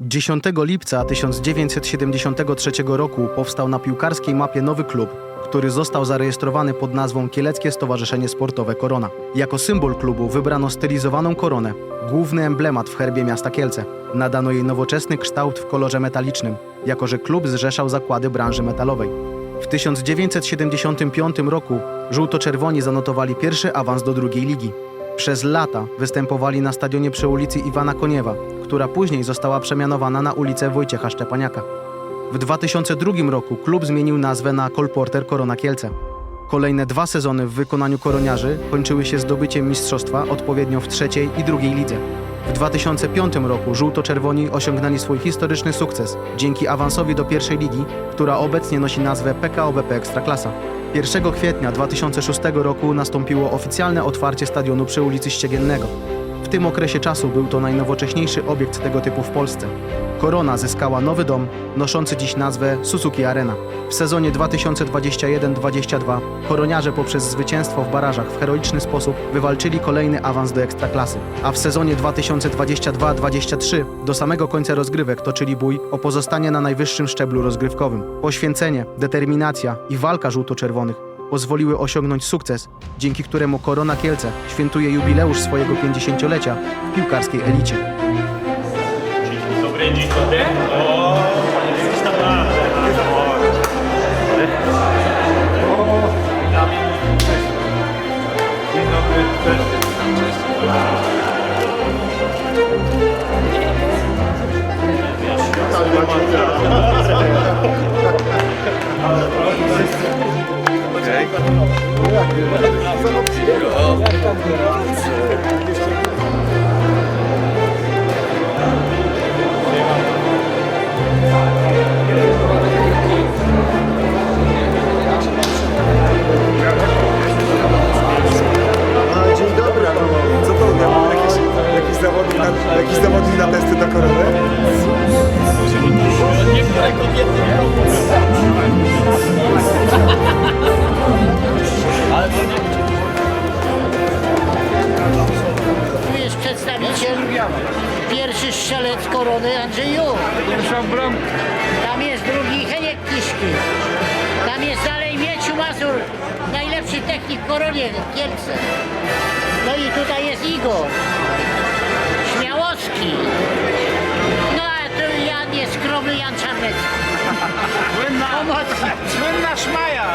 10 lipca 1973 roku powstał na piłkarskiej mapie nowy klub, który został zarejestrowany pod nazwą Kieleckie Stowarzyszenie Sportowe Korona. Jako symbol klubu wybrano stylizowaną koronę, główny emblemat w herbie miasta Kielce. Nadano jej nowoczesny kształt w kolorze metalicznym, jako że klub zrzeszał zakłady branży metalowej. W 1975 roku żółto-czerwoni zanotowali pierwszy awans do drugiej ligi. Przez lata występowali na stadionie przy ulicy Iwana Koniewa, która później została przemianowana na ulicę Wojciecha Szczepaniaka. W 2002 roku klub zmienił nazwę na Kolporter Korona Kielce. Kolejne dwa sezony w wykonaniu koroniarzy kończyły się zdobyciem mistrzostwa odpowiednio w trzeciej i drugiej lidze. W 2005 roku żółto-czerwoni osiągnęli swój historyczny sukces dzięki awansowi do pierwszej ligi, która obecnie nosi nazwę PKO BP Ekstraklasa. 1 kwietnia 2006 roku nastąpiło oficjalne otwarcie stadionu przy ulicy Ściegiennego. Tym okresie czasu był to najnowocześniejszy obiekt tego typu w Polsce. Korona zyskała nowy dom, noszący dziś nazwę Suzuki Arena. W sezonie 2021-22 koroniarze poprzez zwycięstwo w barażach w heroiczny sposób wywalczyli kolejny awans do Ekstraklasy, a w sezonie 2022-23 do samego końca rozgrywek toczyli bój o pozostanie na najwyższym szczeblu rozgrywkowym. Poświęcenie, determinacja i walka żółto-czerwonych pozwoliły osiągnąć sukces, dzięki któremu Korona Kielce świętuje jubileusz swojego 50-lecia w piłkarskiej elicie. Dzień dobry. A,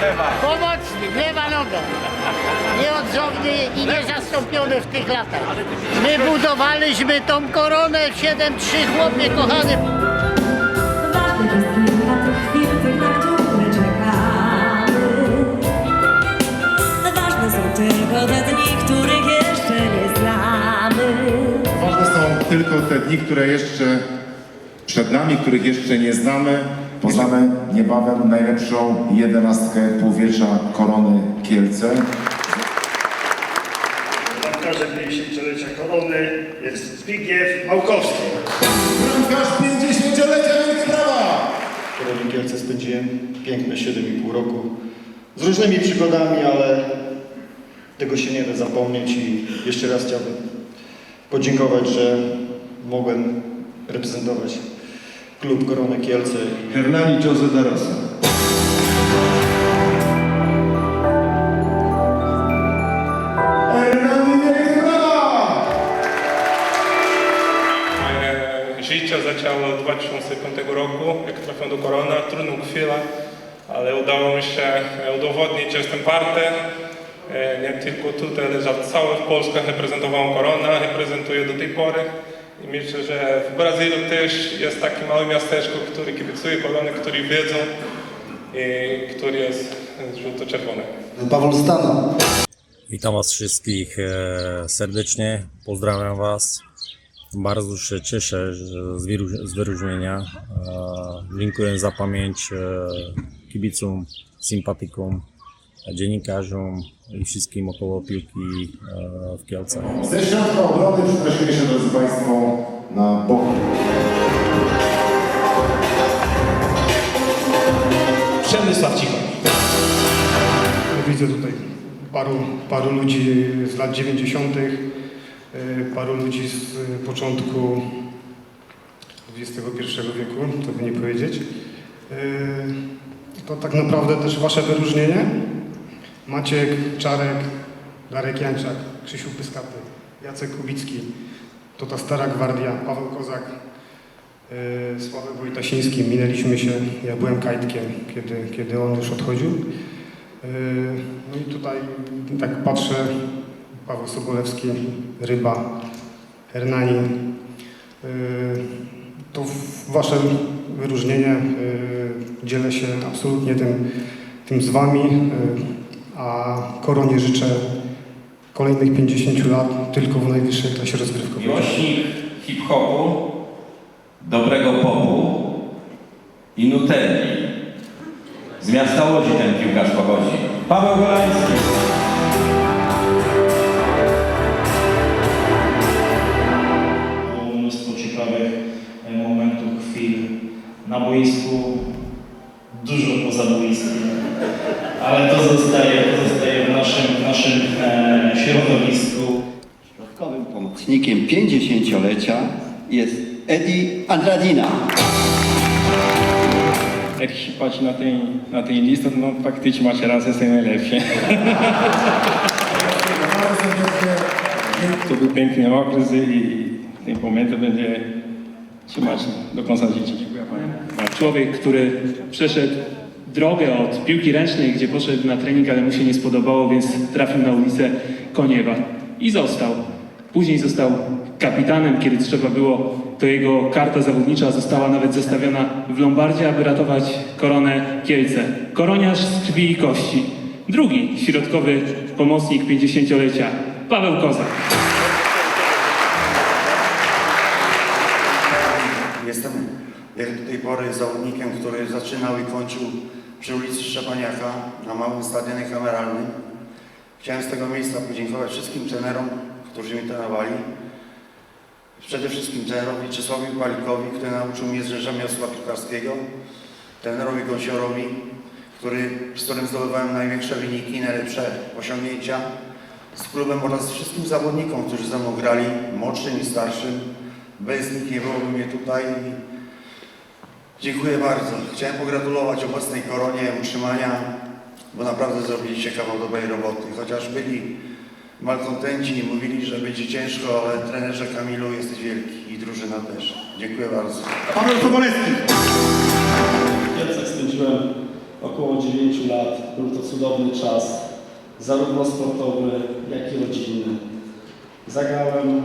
szmaja lewa. Pomocnik, lewa noga. Nieodzowny i niezastąpiony w tych latach. My budowaliśmy tą koronę 7-3 chłopie kochany. Ważnych jest kilka tych chwil, tych, na które czekamy. Ważne są tylko te dni, których jeszcze nie znamy. Ważne są tylko te dni, które jeszcze przed nami, których jeszcze nie znamy. Poznamy niebawem najlepszą jedenastkę półwiecza Korony Kielce. Bramkarzem 50-lecia korony jest Zbigniew Małkowski. Bramkarz 50-lecia Wielka Brawa! W Koronie Kielce spędziłem piękne 7,5 roku z różnymi przygodami, ale tego się nie da zapomnieć i jeszcze raz chciałbym podziękować, że mogłem reprezentować klub Korony Kielce Hernani Jose da Rosa. Moje życie zaczęło od 2005 roku, jak trafiłem do Korona. Trudną chwilę, ale udało mi się udowodnić, że jestem warty. E, Nie tylko tutaj, ale że całe w Polsce reprezentowałem Korona, reprezentuję do tej pory. I myślę, że w Brazylii też jest takie małe miasteczko, które kibicuje Korony, które wiedzą i które jest żółto-czerwone. Paweł Stana. Witam Was wszystkich e, serdecznie, pozdrawiam Was. Bardzo się cieszę że z, wyróż- z wyróżnienia. E, Dziękuję za pamięć e, kibicom, sympatykom, dziennikarzom i wszystkim około piłki e, w Kielcach. Ze środka obrony przepraszamy się, drodzy Państwo, na bok. Przemysław Cicho. Widzę tutaj paru, paru ludzi z lat 90., y, paru ludzi z początku XXI wieku, to by nie powiedzieć. To tak naprawdę też wasze wyróżnienie. Maciek, Czarek, Darek Jańczak, Krzysiu Pyskaty, Jacek Kubicki, to ta stara gwardia, Paweł Kozak, yy, Sławek Wojtasiński. Minęliśmy się, ja byłem kajtkiem, kiedy, kiedy on już odchodził. Yy, No i tutaj tak patrzę, Paweł Sobolewski, Ryba, Hernani. Yy, To wasze wyróżnienie. Yy, Dzielę się absolutnie tym, tym z wami, yy, a Koronie życzę kolejnych 50 lat tylko w najwyższej klasie rozgrywkowej. Miłośnik hip-hopu, dobrego popu i nutelli. Z miasta Łodzi ten piłkarz pochodzi. Paweł Golański. Było mnóstwo ciekawych e, momentów, chwil na boisku, dużo poza boiskiem, ale to zostaje, to zostaje Pomocnikiem 50-lecia jest Edi Andradina. Jak się patrzy na tej, na tej listę, no faktycznie macie rację, jestem najlepszy. To był piękny okres i ten moment będzie trzymać do końca życia. Dziękuję panie. Człowiek, który przeszedł drogę od piłki ręcznej, gdzie poszedł na trening, ale mu się nie spodobało, więc trafił na ulicę Koniewa i został. Później został kapitanem, kiedy trzeba było, to jego karta zawodnicza została nawet zestawiona w Lombardzie, aby ratować koronę Kielce. Koroniarz z krwi i kości. Drugi środkowy pomocnik 50-lecia, Paweł Kozak. Jestem jak do tej pory zawodnikiem, który zaczynał i kończył przy ulicy Szczepaniaka na małym stadionie kameralnym. Chciałem z tego miejsca podziękować wszystkim trenerom, którzy mi trenowali. Przede wszystkim trenerowi Czesławowi Palikowi, który nauczył mnie rzemiosła piłkarskiego, trenerowi Gąsiorowi, który, z którym zdobywałem największe wyniki, najlepsze osiągnięcia z klubem oraz wszystkim zawodnikom, którzy ze mną grali, młodszym i starszym. Bez nich nie byłoby mnie tutaj. Dziękuję bardzo. Chciałem pogratulować obecnej koronie utrzymania, bo naprawdę zrobiliście kawał dobrej roboty. Chociaż byli malkontenci i mówili, że będzie ciężko, ale trenerze Kamilu jesteś wielki i drużyna też. Dziękuję bardzo. Paweł Sobolewski. W Kielcach spędziłem około 9 lat. Był to cudowny czas, zarówno sportowy, jak i rodzinny. Zagrałem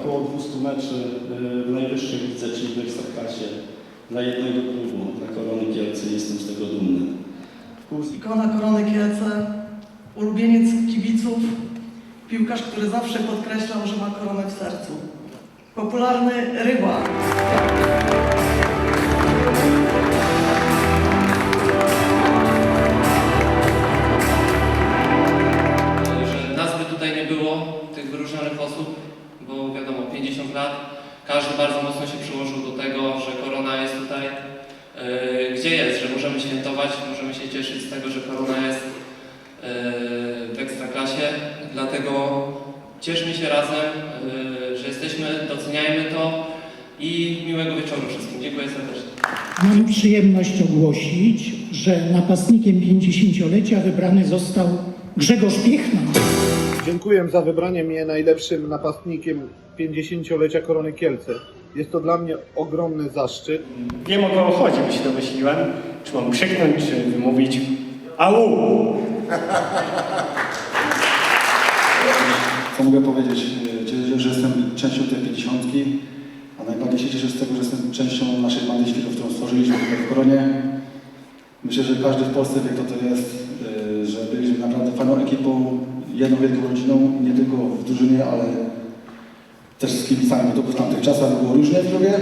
około 200 meczy e, w najwyższej lidze, czyli w Ekstraklasie, dla jednego klubu, dla Korony Kielce. Jestem z tego dumny. Ikona Korony Kielce, ulubieniec kibiców, piłkarz, który zawsze podkreślał, że ma koronę w sercu. Popularny ryba. że tutaj nie było, tych wyróżnionych osób, bo wiadomo, 50 lat, każdy bardzo mocno się przyłożył do tego, że korona jest tutaj, yy, gdzie jest, że możemy świętować, możemy się cieszyć z tego, że korona jest yy, w ekstraklasie, dlatego cieszmy się razem, yy, że jesteśmy, doceniajmy to i miłego wieczoru wszystkim. Dziękuję serdecznie. Mam przyjemność ogłosić, że napastnikiem 50-lecia wybrany został Grzegorz Piechna. Dziękuję za wybranie mnie najlepszym napastnikiem 50-lecia Korony Kielce. Jest to dla mnie ogromny zaszczyt. Wiem o kogo chodzi, bo się domyśliłem. Czy mam krzyknąć, czy wymówić AU! Mogę powiedzieć? E, że jestem częścią tej pięćdziesiątki, a najbardziej się cieszę z tego, że jestem częścią naszej bandy którą stworzyliśmy w Koronie. Myślę, że każdy w Polsce wie, kto to jest, e, że byliśmy naprawdę fajną ekipą, jedną wielką rodziną, nie tylko w drużynie, ale też z kibicami, bo to w tamtych czasach było różnie w klubie,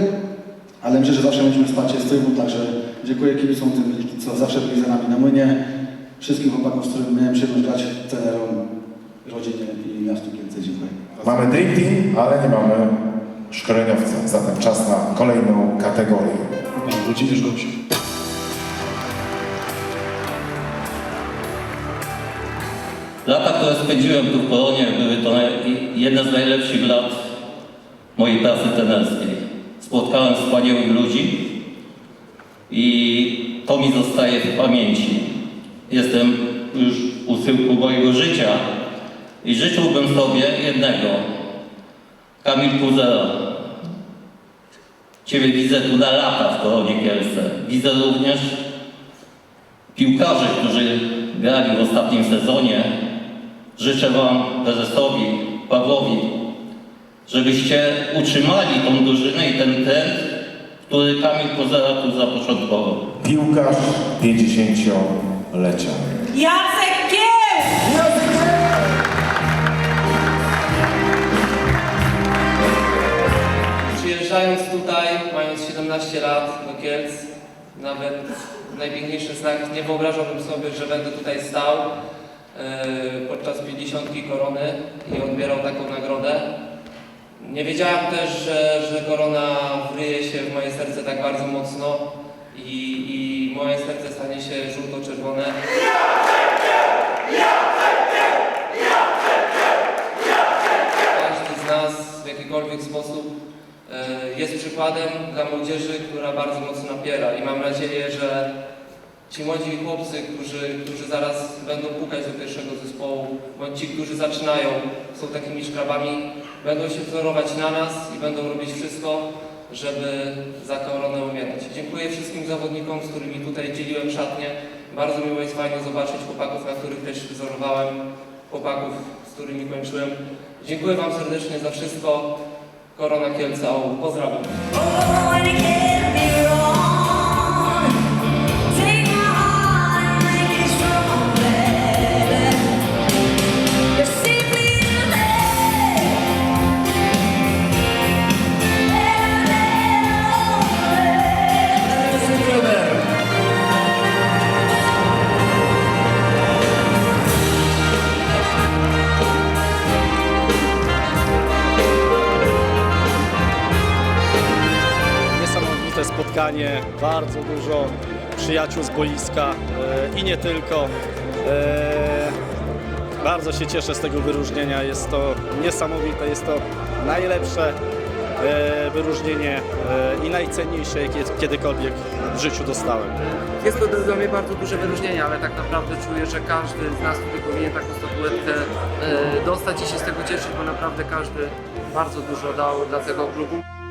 ale myślę, że zawsze mieliśmy wsparcie z tyłu, także dziękuję kibicom, tym, co zawsze byli za nami na młynie, wszystkim chłopakom, z którymi miałem przyjemność grać, trenerom, rodzinie i miastu Kielce. Dziękuję. Mamy Dream Team, ale nie mamy szkoleniowca. Zatem czas na kolejną kategorię. Włodzimierz Gąsior. Lata, które spędziłem tu w Koronie, były to jedne z najlepszych lat mojej pracy trenerskiej. spotkałem wspaniałych ludzi i to mi zostaje w pamięci. Jestem już u schyłku mojego życia i życzyłbym sobie jednego. Kamil Kuzela. Ciebie widzę tu na lata w Koronie Kielce. Widzę również piłkarzy, którzy grali w ostatnim sezonie. Życzę Wam, prezesowi Pawłowi, żebyście utrzymali tą drużynę i ten trend, który Kamil Kozera tu zapoczątkował. Piłkarz 50-lecia. Jacek Giel! Przyjeżdżając tutaj, mając 17 lat do Kielc, nawet najpiękniejszy znak, nie wyobrażałbym sobie, że będę tutaj stał e, podczas 50 korony i odbierał taką nagrodę. Nie wiedziałem też, że, że korona wryje się w moje serce tak bardzo mocno i, i moje serce stanie się żółto-czerwone. Każdy z nas w jakikolwiek sposób jest przykładem dla młodzieży, która bardzo mocno napiera i mam nadzieję, że ci młodzi chłopcy, którzy, którzy zaraz będą pukać do pierwszego zespołu, bądź ci, którzy zaczynają, są takimi szkrabami, będą się wzorować na nas i będą robić wszystko, żeby za koronę umierać. Dziękuję wszystkim zawodnikom, z którymi tutaj dzieliłem szatnię. Bardzo miło jest fajnie zobaczyć chłopaków, na których też wzorowałem, chłopaków, z którymi kończyłem. Dziękuję Wam serdecznie za wszystko. Korona Kielce, o, pozdrawiam. Bardzo dużo przyjaciół z boiska e, i nie tylko. E, bardzo się cieszę z tego wyróżnienia, jest to niesamowite, jest to najlepsze e, wyróżnienie i najcenniejsze, jakie kiedykolwiek w życiu dostałem. Jest to dla mnie bardzo duże wyróżnienie, ale tak naprawdę czuję, że każdy z nas tutaj powinien taką statuetkę dostać i się z tego cieszyć, bo naprawdę każdy bardzo dużo dał dla tego klubu.